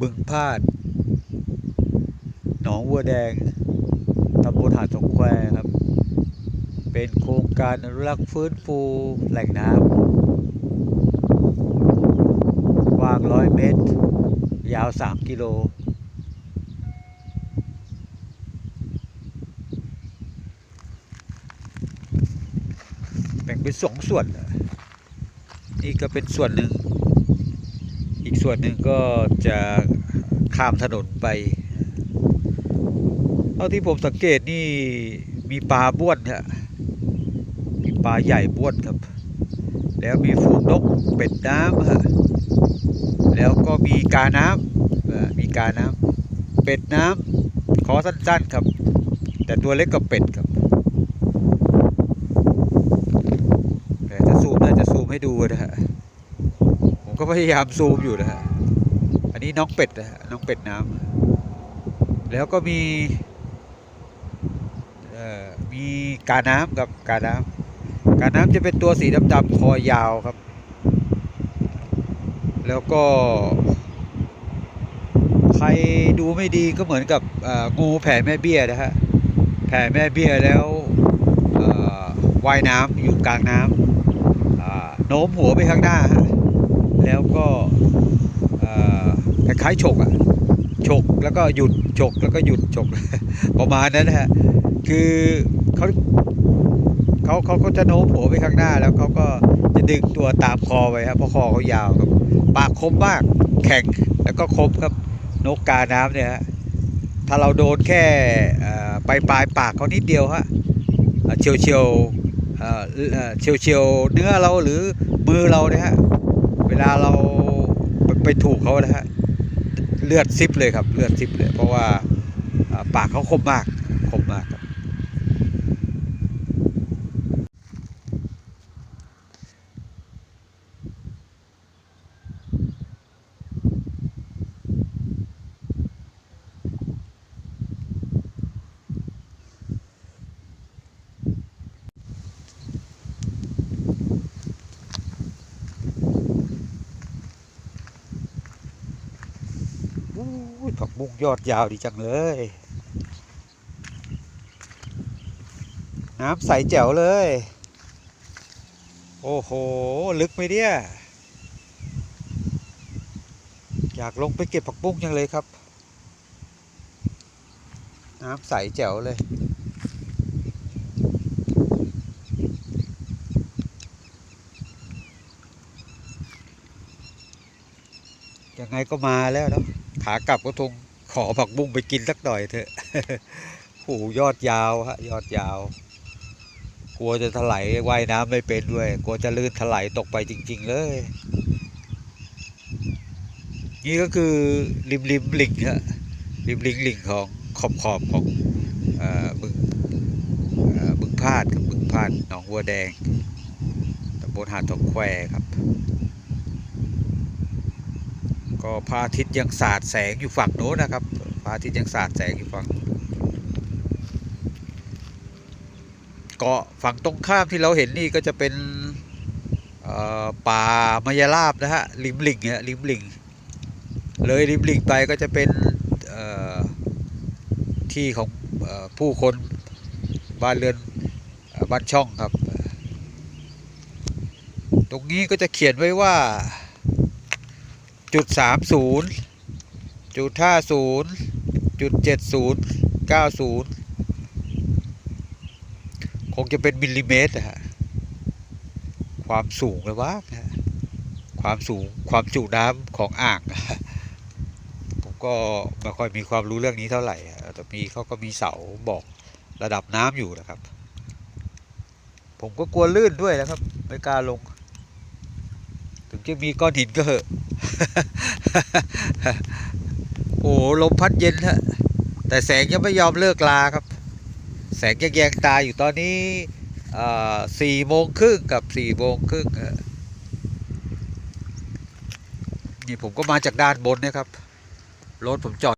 บึงพาด หนองวัวแดงตำบลหาดสงแควครับ เป็นโครงการอนุรักษ์ฟื้นฟูแหล่งน้ำกว้างร้อยเมตร ยาวสามกิโล แบ่งเป็นสองส่วน นี่ก็เป็นส่วนหนึ่ง ส่วนหนึ่งก็จะข้ามถนนไปเท่าที่ผมสังเกตนี่มีปลาบ้วนฮะมีปลาใหญ่บ้วนครับ แล้วมีฝูงนกเป็ดน้ำฮะแล้วก็มีกาน้ำมีกาน้ำเป็ดน้ำขอสั้นๆครับ แต่ตัวเล็กกว่าเป็ดครับแต่ถ้าซูมน่าจะซูมให้ดูนะฮะ ก็พยายามซูมอยู่นะฮะ อันนี้น้องเป็ดนะฮะน้องเป็ดน้ำแล้วก็มีมีกาน้ำครับกาน้ำกาน้ำจะเป็นตัวสีดำๆคอยาวครับ แล้วก็ ใครดูไม่ดีก็เหมือนกับงูแผ่แม่เบี้ยนะฮะ แผ่แม่เบี้ยแล้วว่ายน้ำอยู่กลางน้ำอ่าโน้มหัวไปข้างหน้าฮะ แล้วก็คล้ายๆฉกอะฉกแล้วก็หยุดฉกแล้วก็หยุดฉกประมาณนั้นนะฮะคือเขาเขาเขาก็จะโน้มหัวไปข้างหน้า แล้วเขาก็จะดึงตัวตามคอไปครับเพราะคอเขายาวครับ ปากคมมากแข็งแล้วก็คมครับนกกาน้ำเนี่ยฮะถ้าเราโดนแค่ปลายปลายปากเขานิดเดียวฮะเฉียวเฉียวเฉียวเฉียวเนื้อเราหรือมือเราเนี่ยฮะ ลาเราไปไปถูกเขานะฮะเลือดซิบเลยครับเลือดซิบเลย เพราะว่าปากเขาคมมากคมมาก ผักบุ้งยอดยาวดีจังเลย น้ำใสแจ๋วเลย โอ้โห ลึกไหมเนี่ย อยากลงไปเก็บผักบุ้งจังเลยครับ น้ำใสแจ๋วเลยยังไงก็มาแล้วเนาะ ขากลับก็ทงขอผักบุ้งไปกินสักหน่อยเถอะโอ้ยอดยาวฮะยอดยาว กลัวจะถลายว่ายน้ำไม่เป็นด้วย กลัวจะลื่นถลายตกไปจริง ๆ เลย นี่ก็คือริมริมลิงฮะริมลิงลิงของขอบขอบของเอ่อบึงเอ่อบึงพาดกับบึงพาดหนองวัวแดงตำบลหาดทองแควครับ ก็พระอาทิตย์ยังสาดแสงอยู่ฝั่งโน้นนะครับพระอาทิตย์ยังสาดแสงอยู่ฝั่งเกาะฝั่งตรงข้ามที่เราเห็นนี่ก็จะเป็นป่ามายาลาบนะฮะริมลิงฮะริมลิงเลยริมลิงไปก็จะเป็นที่ของอผู้คนบ้านเรือนอบ้านช่องครับ ตรงนี้ก็จะเขียนไว้ว่า จุดสามศูนย์จุดห้าศูนย์จุดเจ็ดศูนย์เก้าศูนย์คงจะเป็นมิลลิเมตรนะฮะความสูงเลยวะความสูงความจุน้ำของอ่างผมก็ไม่ค่อยมีความรู้เรื่องนี้เท่าไหร่แต่มีเขาก็มีเสาบอกระดับน้ำอยู่นะครับ ผมก็กลัวลื่นด้วยนะครับไม่กล้าลง ถึงจะมีก้อนหินก็เหอะ โอ้ลมพัดเย็นฮะแต่แสงยังไม่ยอมเลิกลาครับ แสงยังแยงตาอยู่ตอนนี้สี่โมงครึ่งกับสี่โมงครึ่งนี่ผมก็มาจากด้านบนนะครับรถผมจอด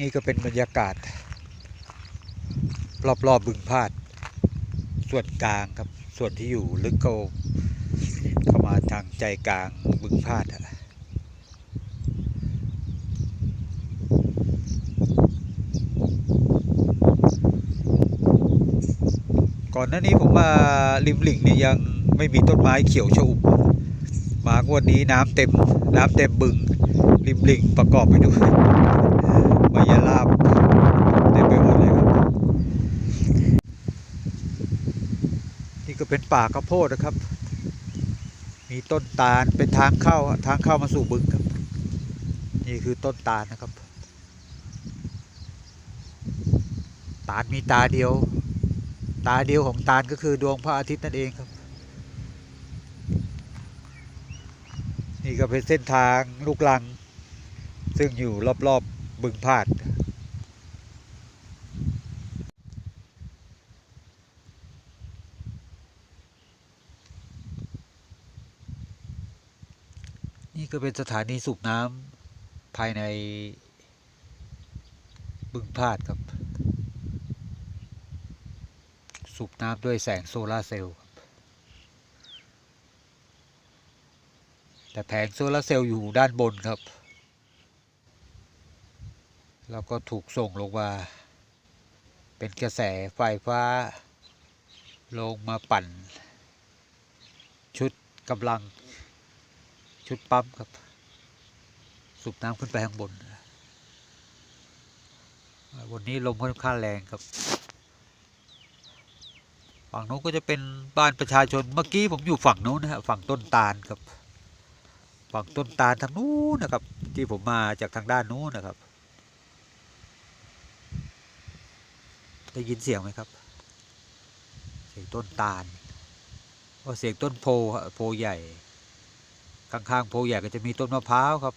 นี่ก็เป็นบรรยากาศ รอบๆบบึงพาด ส่วนกลางครับ ส่วนที่อยู่ลึกก็เข้ามาทางใจกลางบึงพาดอะก่อนหน้านี้ผมมาริมหลิงเนี่ยยังไม่มีต้นไม้เขียวชอุ่มมางวดนี้น้ำเต็มน้ำเต็มบึงริมหลิงประกอบไปด้วย มายาลาบเต็มไปหมดเลยครับ นี่ก็เป็นป่าข้าวโพดนะครับ มีต้นตาลเป็นทางเข้าทางเข้ามาสู่บึงครับ นี่คือต้นตาลนะครับ ตาลมีตาเดียว ตาเดียวของตาลก็คือดวงพระอาทิตย์นั่นเองครับนี่ก็เป็นเส้นทางลูกลัง ซึ่งอยู่รอบ ๆ บึงพาด นี่ก็เป็นสถานีสูบน้ำภายในบึงพาดครับ สูบน้ำด้วยแสงโซลาร์เซลล์แต่แผงโซลาร์เซลล์อยู่ด้านบนครับ แล้วก็ถูกส่งลงมา เป็นกระแสไฟฟ้า ลงมาปั่น ชุดกำลังชุดปั๊มครับ สูบน้ำขึ้นไปข้างบน วันนี้ลมค่อนข้างแรงครับ ฝั่งโน้นก็จะเป็นบ้านประชาชน เมื่อกี้ผมอยู่ฝั่งโน้นนะฮะ ฝั่งต้นตาลครับ ฝั่งต้นตาลทางนู้นนะครับ ที่ผมมาจากทางด้านนู้นนะครับ ได้ยินเสียงไหมครับ เสียงต้นตาลว่าเสียงต้นโพโพใหญ่ ข้างๆโพใหญ่ก็จะมีต้นมะพร้าวครับ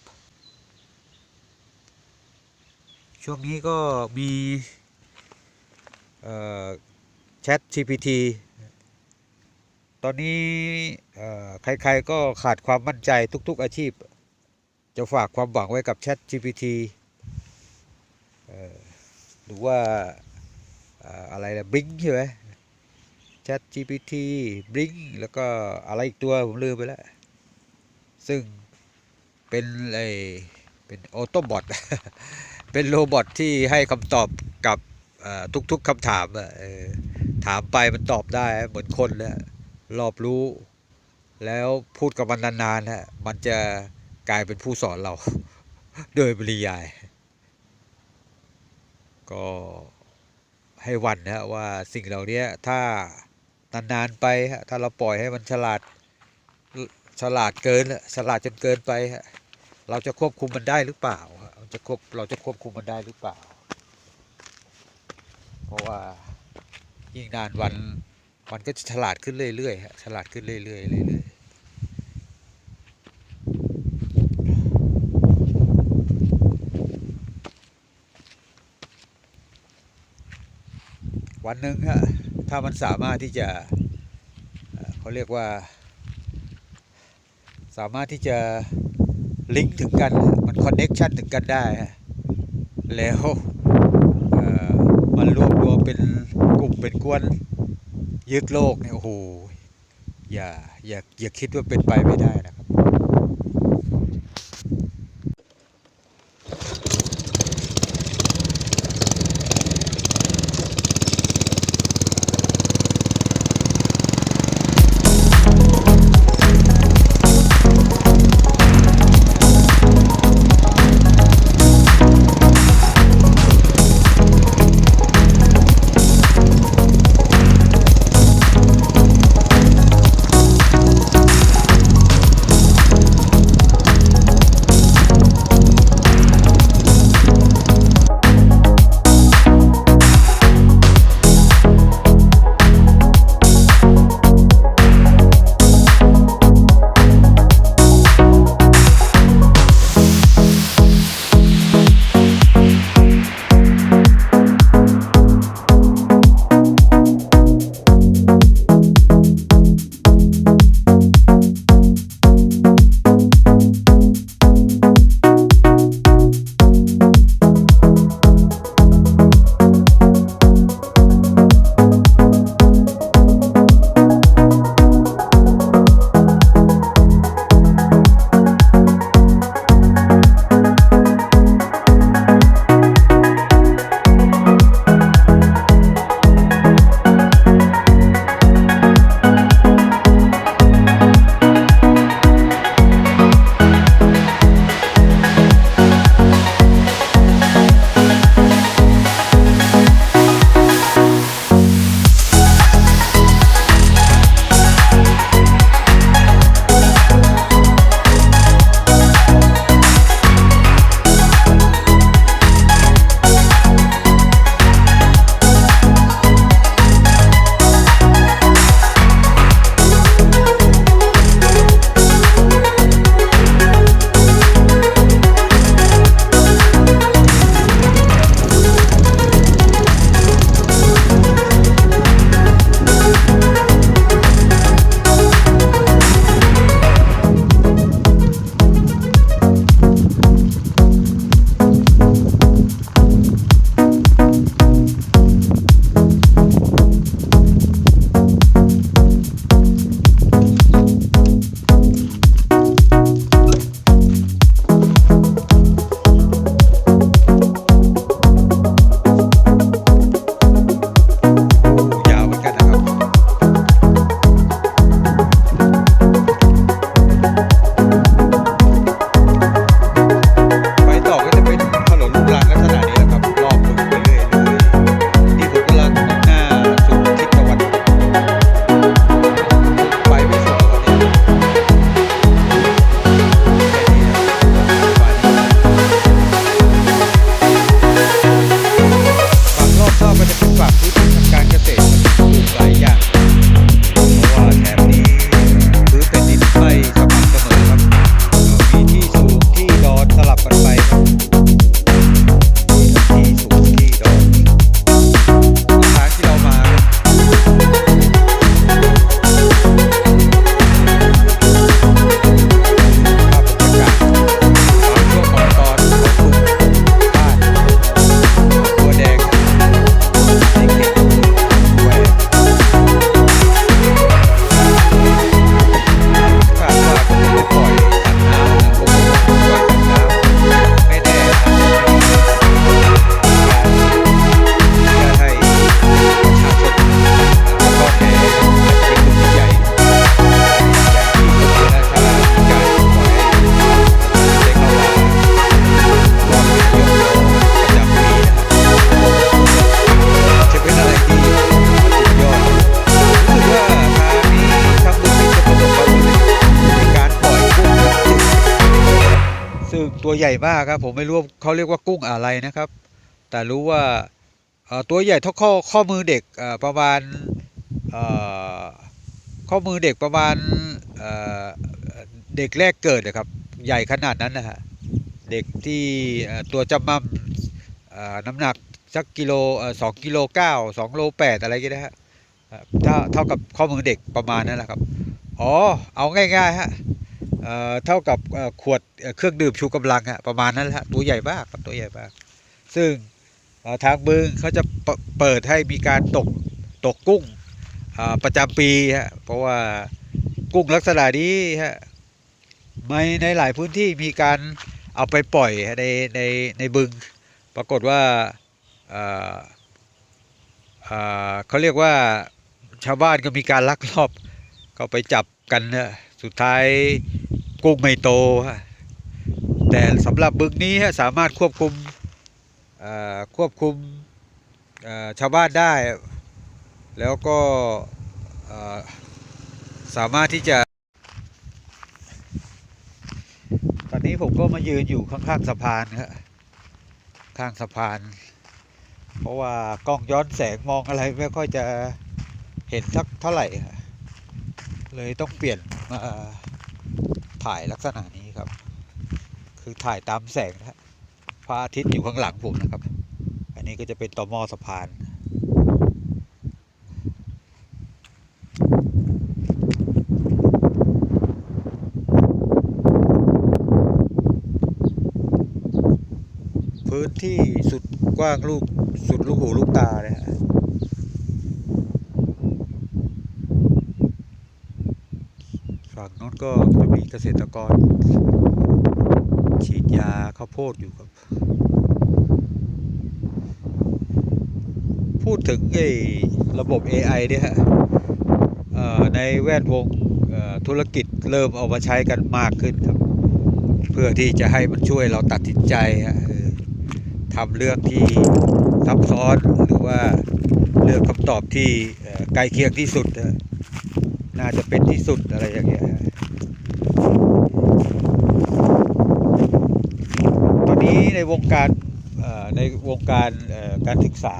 ช่วงนี้ก็มีแชท GPT ตอนนี้ใครๆก็ขาดความมั่นใจทุก ๆอาชีพ จะฝากความหวังไว้กับ Chat GPT หรือว่า อะไรนะบ i ิ k ใช่ไหม Chat GPT b l i n k แล้วก็อะไรอีกตัวผมลืมไปแล้ว ซึ่งเป็นไอเป็นออโต้บอทเป็นโรบอทที่ให้คำตอบกับทุกๆคำถามอะถามไปมันตอบได้เหมือนคนเลยรอบรู้ แล้วพูดกับมันนานๆฮะมันจะกลายเป็นผู้สอนเรา โดยปริยาย ก็ ให้วันนะว่าสิ่งเหล่านี้ถ้านานๆไปถ้าเราปล่อยให้มันฉลาดฉลาดเกินฉลาดจนเกินไป เราจะควบคุมมันได้หรือเปล่าเราจะควบเราจะควบคุมมันได้หรือเปล่า เพราะว่ายิ่งนานวันมันก็จะฉลาดขึ้นเรื่อยๆฉลาดขึ้นเรื่อยๆเรื่อยๆ วันหนึ่งฮะถ้ามันสามารถที่จะเขาเรียกว่า สามารถที่จะลิงก์ถึงกันมันคอนเน็กชันถึงกันได้ แล้วมันรวบรวมเป็นกลุ่มเป็นกวนยึดโลกเนี่ยโอ้โหอย่าอย่าอย่าคิดว่าเป็นไปไม่ได้นะ ใหญ่มากครับ ผมไม่รู้เขาเรียกว่ากุ้งอะไรนะครับ แต่รู้ว่าตัวใหญ่เท่าข้อข้อมือเด็กประมาณข้อมือเด็กประมาณเด็กแรกเกิดนะครับ ใหญ่ขนาดนั้นนะฮะเด็กที่ตัวจำมั่มน้ำหนักสักกิโลสองกิโลเก้าสองโลแปดอะไรกันนะฮะเอ่อเท่าเท่ากับข้อมือเด็กประมาณนั้นแหละครับ อ๋อ เอาง่ายๆฮะ เท่ากับขวดเครื่องดื่มชูกำลังอะประมาณนั้นแหละตัวใหญ่มากครับตัวใหญ่มาก ซึ่งทางบึงเขาจะเปิดให้มีการตกตกกุ้งประจำปีฮะเพราะว่ากุ้งลักษณะนี้ฮะในในหลายพื้นที่มีการเอาไปปล่อยในในในบึง ปรากฏว่าเอ่อเอ่อเขาเรียกว่าชาวบ้านก็มีการลักลอบก็ไปจับกันนะสุดท้าย กุ้งไม่โตฮะแต่สำหรับบึงนี้ฮะสามารถควบคุมควบคุมชาวบ้านได้ แล้วก็สามารถที่จะ ตอนนี้ผมก็มายืนอยู่ข้างๆสะพานครับข้างสะพาน เพราะว่ากล้องย้อนแสงมองอะไรไม่ค่อยจะเห็นสักเท่าไหร่ เลยต้องเปลี่ยนมา ถ่ายลักษณะนี้ครับ คือถ่ายตามแสงนะพระอาทิตย์อยู่ข้างหลังผมนะครับ อันนี้ก็จะเป็นต่อมอสะพานพื้นที่สุดกว้างลูกสุดลูกหูลูกตาเลยฮะ ฝั่งโน้น ก็จะมีเกษตรกร ฉีดยาข้าวโพดอยู่ครับ พูดถึงไอ้ระบบ AI เนี่ยฮะในแวดวงธุรกิจเริ่มเอามาใช้กันมากขึ้นครับ เพื่อที่จะให้มันช่วยเราตัดสินใจฮะทำเรื่องที่ซับซ้อนหรือว่าเลือกคำตอบที่ใกล้เคียงที่สุด น่าจะเป็นที่สุดอะไรอย่างเงี้ยฮะตอนนี้ ในวงการในวงการการศึกษา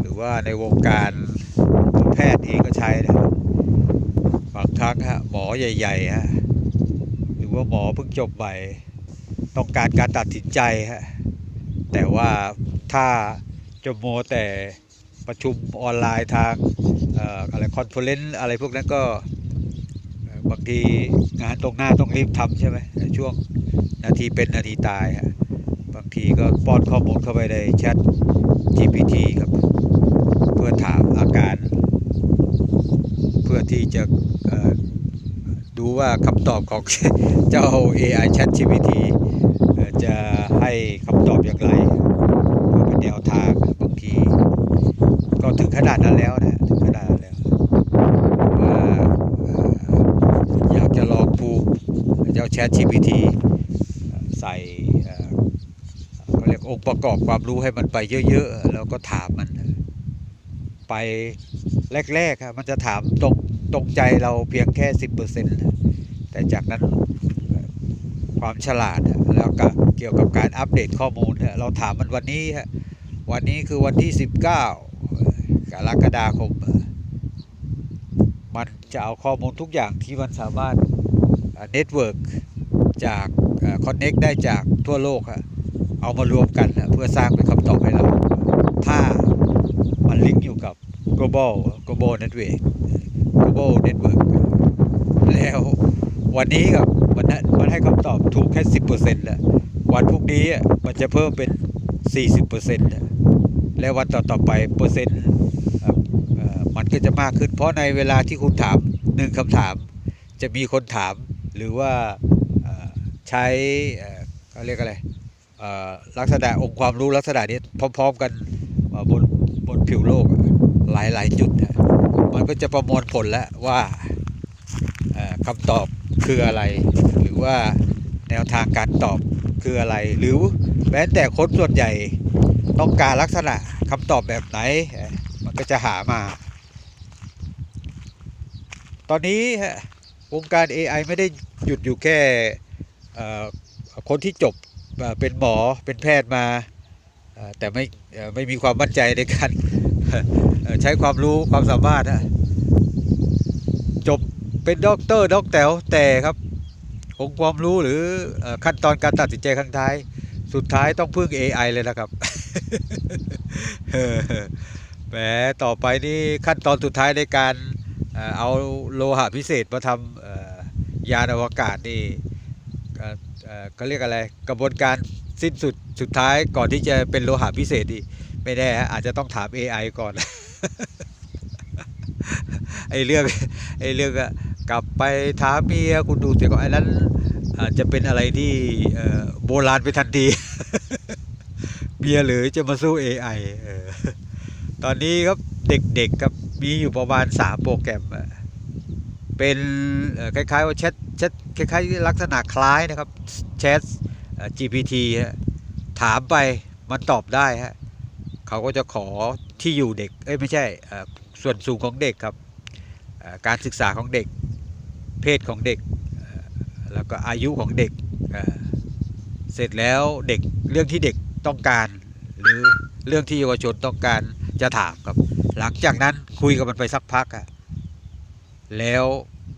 หรือว่าในวงการแพทย์เองก็ใช้นะบางครั้งฮะหมอใหญ่ๆฮะหรือว่าหมอเพิ่งจบใหม่ต้องการการตัดสินใจฮะแต่ว่าถ้าจะโมแต่ประชุมออนไลน์ทางอะไรคอนเฟอเรนซ์อะไรพวกนั้นก็บางทีงานตรงหน้าต้องรีบทำใช่ไหมช่วงนาทีเป็นนาทีตายฮะ ทีก็ป้อนข้อมูลเข้าไปในแชท GPT ครับ เพื่อถามอาการ เพื่อที่จะดูว่าคำตอบของเจ้า AI Chat GPT จะให้คำตอบอย่างไรเพื่อเป็นแนวทางบางทีก็ถึงขนาดนั้นแล้วนะถึงขนาดนั้นแล้วว่าอยากจะลองภูมิเจ้า Chat GPT ใส่เอ่อเขาเรียก องค์ประกอบความรู้ให้มันไปเยอะๆแล้วก็ถามมัน ไปแรกๆมันจะถามตรงตรงใจเราเพียงแค่สิบเปอร์เซ็นต์แต่จากนั้นความฉลาดแล้วก็เกี่ยวกับการอัปเดตข้อมูลเราถามมันวันนี้ฮะวันนี้คือวันที่19เอ่อกรกฎาคมมันจะเอาข้อมูลทุกอย่างที่มันสามารถเน็ตเวิร์กจากคอนเน็กได้จากทั่วโลกอะ เอามารวมกันอะเพื่อสร้างเป็นคำตอบให้เรา ถ้ามันลิงก์อยู่กับ global global network global network แล้ววันนี้กับมันให้มันให้คำตอบถูกแค่ 10%แล้ววันพรุ่งนี้มันจะเพิ่มเป็น 40%นะและวันต่อๆไปเปอร์เซ็นต์มันก็จะมากขึ้น เพราะในเวลาที่คุณถามหนึ่งคำถาม จะมีคนถามหรือว่าใช้เขาเรียกอะไร ลักษณะองค์ความรู้ลักษณะนี้พร้อม ๆ กันบนบนผิวโลกหลายๆจุด มันก็จะประมวลผลแล้วว่าคำตอบคืออะไร หรือว่าแนวทางการตอบคืออะไร หรือแม้แต่คนส่วนใหญ่ต้องการลักษณะคำตอบแบบไหน มันก็จะหามา ตอนนี้ฮะวงการ AI ไม่ได้หยุดอยู่แค่คนที่จบ เป็นหมอเป็นแพทย์มาแต่ไม่ไม่มีความมั่นใจในการใช้ความรู้ความสามารถจบเป็นด็อกเตอร์ด็อกแต๋วแต่ครับองค์ความรู้หรือขั้นตอนการตัดสินใจครั้งท้าย สุดท้ายต้องพึ่ง AI เลยนะครับแหมต่อไปนี่ขั้นตอนสุดท้ายในการเอาโลหะพิเศษมาทำยานอวกาศนี่ เอ่อเอ่อเขาเรียกอะไรกระบวนการสิ้นสุดสุดท้ายก่อนที่จะเป็นโลหะพิเศษนี่ไม่แน่ฮะอาจจะต้องถาม AI ก่อนไอ้เรื่องไอ้เรื่องอะกลับไปถามเมียคุณดูเสียก่อนไอ้นั้นอาจจะเป็นอะไรที่โบราณไปทันทีเมียหรือจะมาสู้ AI เออตอนนี้ครับเด็กๆครับมีอยู่ประมาณ 3 โปรแกรมอะ เป็นคล้ายๆว่าแชทแชทคล้ายๆลักษณะคล้ายนะครับแชท GPT ถามไปมันตอบได้ฮะเขาก็จะขอที่อยู่เด็กเอ้ยไม่ใช่ส่วนสูงของเด็กครับการศึกษาของเด็ก เพศของเด็ก แล้วก็อายุของเด็กเอ่อเสร็จแล้วเด็กเรื่องที่เด็กต้องการ หรือเรื่องที่เยาวชนต้องการจะถามครับ หลังจากนั้นคุยกับมันไปสักพักอะ แล้ว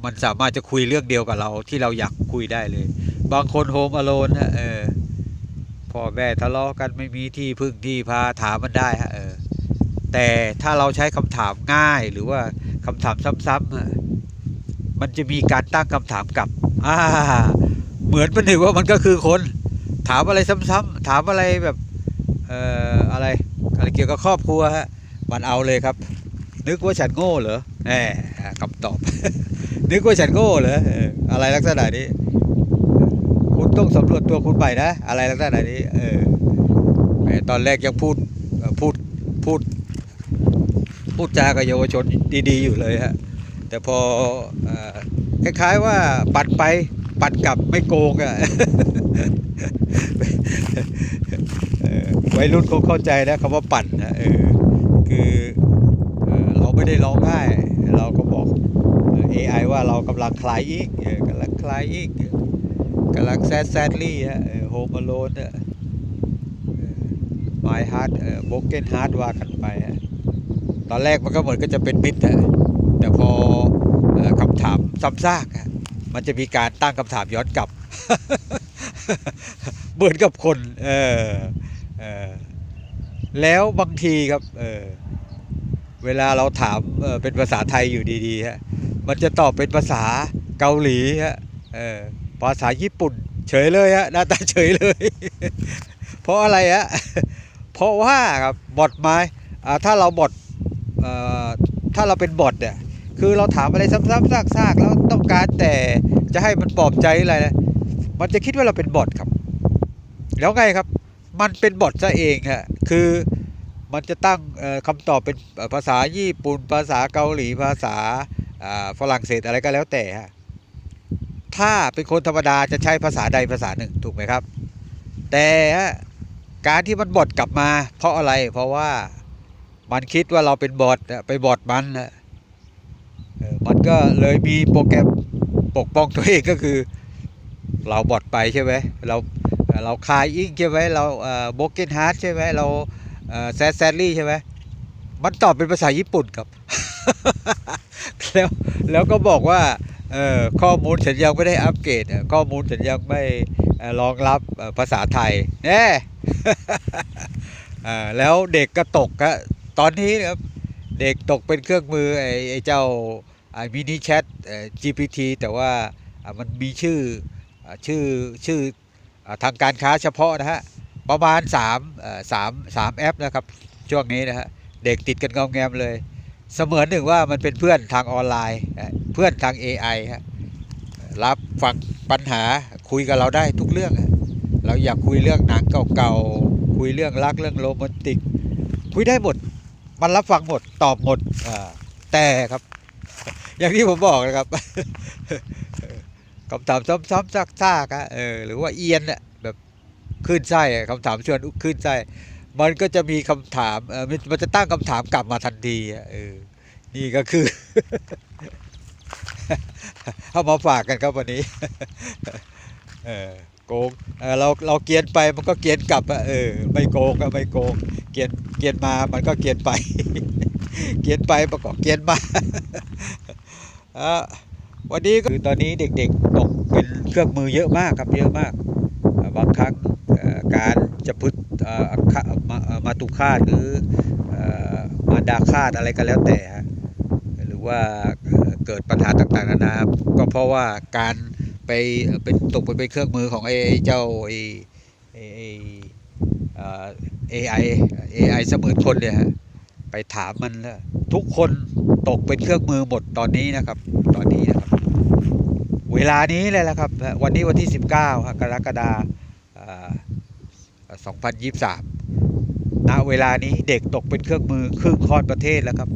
มันสามารถจะคุยเรื่องเดียวกับเราที่เราอยากคุยได้เลย บางคนโฮมอโลนะเออพ่อแม่ทะเลาะกันไม่มีที่พึ่งที่พาถามมันได้ฮะเออแต่ถ้าเราใช้คำถามง่ายหรือว่าคำถามซ้ำๆมันจะมีการตั้งคำถามกลับอ่าเหมือนประหนึ่งว่ามันก็คือคน ถามอะไรซ้ำๆถามอะไรแบบเอ่ออะไรอะไรเกี่ยวกับครอบครัวฮะมันเอาเลยครับ นึกว่าฉันโง่เหรอ แหมคำตอบ นึกว่าฉันโง่เหรอออะไรลักษณะนี้ คุณต้องสำรวจตัวคุณใหม่นะ อะไรลักษณะนี้ เออแตอนแรกยังพูดพูดพูด พูดจากับเยาวชนดีๆอยู่เลยฮะ แต่พออคล้ายๆว่าปัดไปปัดกลับไม่โกงอะเอ่อวัยรุ่นคงเข้าใจนะคำว่าปั่นนะเออคือเออเราไม่ได้ร้องไห้เราก็บอกเอ่อ AI ว่าเรากำลังคลายอีกกำลังคลายอีกกำลังแซดแซดลี่ฮะโฮมอโลนอะ My Heart เอ่อ Broken Heart ว่ากันไปฮะตอนแรกมันก็เหมือนก็จะเป็นมิตรฮะแต่พออคำถามซ้ำซากฮะมันจะมีการตั้งคำถามย้อนกลับเหมือนกับคนเออเออแล้วบางทีครับเออเวลาเราถามเเป็นภาษาไทยอยู่ดีๆฮะ มันจะตอบเป็นภาษาเกาหลีฮะเออภาษาญี่ปุ่น เฉยเลยฮะหน้าตาเฉยเลย เพราะอะไรฮะเพราะว่าครับบอทไม้ถ้าเราบอทถ้าเราเป็นบอทเนี่ยคือเราถามอะไรซ้ำๆซากๆแล้วต้องการแต่จะให้มันปลอบใจอะไรนะมันจะคิดว่าเราเป็นบอทครับ แล้วไงครับ มันเป็นบอทซะเองฮะคือมันจะตั้งคำตอบเป็นภาษาญี่ปุ่น ภาษาเกาหลีภาษา ฝรั่งเศสอะไรก็แล้วแต่ฮะถ้าเป็นคนธรรมดาจะใช้ภาษาใดภาษาหนึ่งถูกไหมครับ แต่การที่มันบอทกลับมา เพราะอะไรเพราะว่ามันคิดว่าเราเป็นบอทอะไปบอทมันนะมันก็เลยมีโปรแกรมปกป้องตัวเองก็คือ เราบอทไปใช่ไหมเราเราคายอิงใช่ไหมเราโบเกนฮาร์ดใช่ไหมเราแซดแซดลี่ใช่ไหมมันตอบเป็นภาษาญี่ปุ่นครับ แล้วแล้วก็บอกว่าข้อมูลฉันยังไม่ได้อัปเกรดข้อมูลฉันยังไม่รองรับภาษาไทยแน่อ่าแล้วเด็กก็ตกอะตอนนี้นะครับเด็กตกเป็นเครื่องมือไอ้เจ้ามินิแชท GPT แต่ว่ามันมีชื่อชื่อชื่อทางการค้าเฉพาะนะฮะ ประมาณ3เอ่อสามสามแอปนะครับ ช่วงนี้นะฮะ เด็กติดกันงอมแงมเลย เสมือนหนึ่งว่ามันเป็นเพื่อนทางออนไลน์ เพื่อนทาง AI ฮะรับฟังปัญหาคุยกับเราได้ทุกเรื่อง เราอยากคุยเรื่องหนังเก่าๆ คุยเรื่องรักเรื่องโรแมนติก คุยได้หมด มันรับฟังหมดตอบหมดแต่ครับ อย่างที่ผมบอกนะครับคำถามซ้ำๆซากๆอะเออหรือว่าเอียนแบบขึ้นไส้คำถามชวนขึ้นไส้ มันก็จะมีคำถามมันจะตั้งคำถามกลับมาทันทีเออนี่ก็คือ เอามาฝากกันครับวันนี้ เออโกงเเราเราเกียนไปมันก็เกียนกลับเออไม่โกงก็ไม่โกง เกียนเกียนมามันก็เกียนไป เกียนไปมันก็เกียนมาวันนี้ก็คือตอนนี้เด็กๆตกเป็นเครื่องมือเยอะมากครับเยอะมากบางครั้งการ จะพึดเอ่อฆะมาเอ่อมาตุคาตหรืออมาดาคาตอะไรก็แล้วแต่ฮะหรือว่าเกิดปัญหาต่างๆนานาก็เพราะว่าการไปเป็นตกไปเป็นเครื่องมือของไอ้เจ้าไอ้ไอ้ไอเอ่อ AI AI เสมือนคนเนี่ยฮะไปถามมันแล้วทุกคนตกเป็นเครื่องมือหมดตอนนี้นะครับ ตอนนี้นะครับ เวลานี้เลยละครับ วันนี้วันที่ 19กรกฎาคม 2023 ณ เวลานี้เด็กตกเป็นเครื่องมือครึ่งคอนประเทศแล้วครับ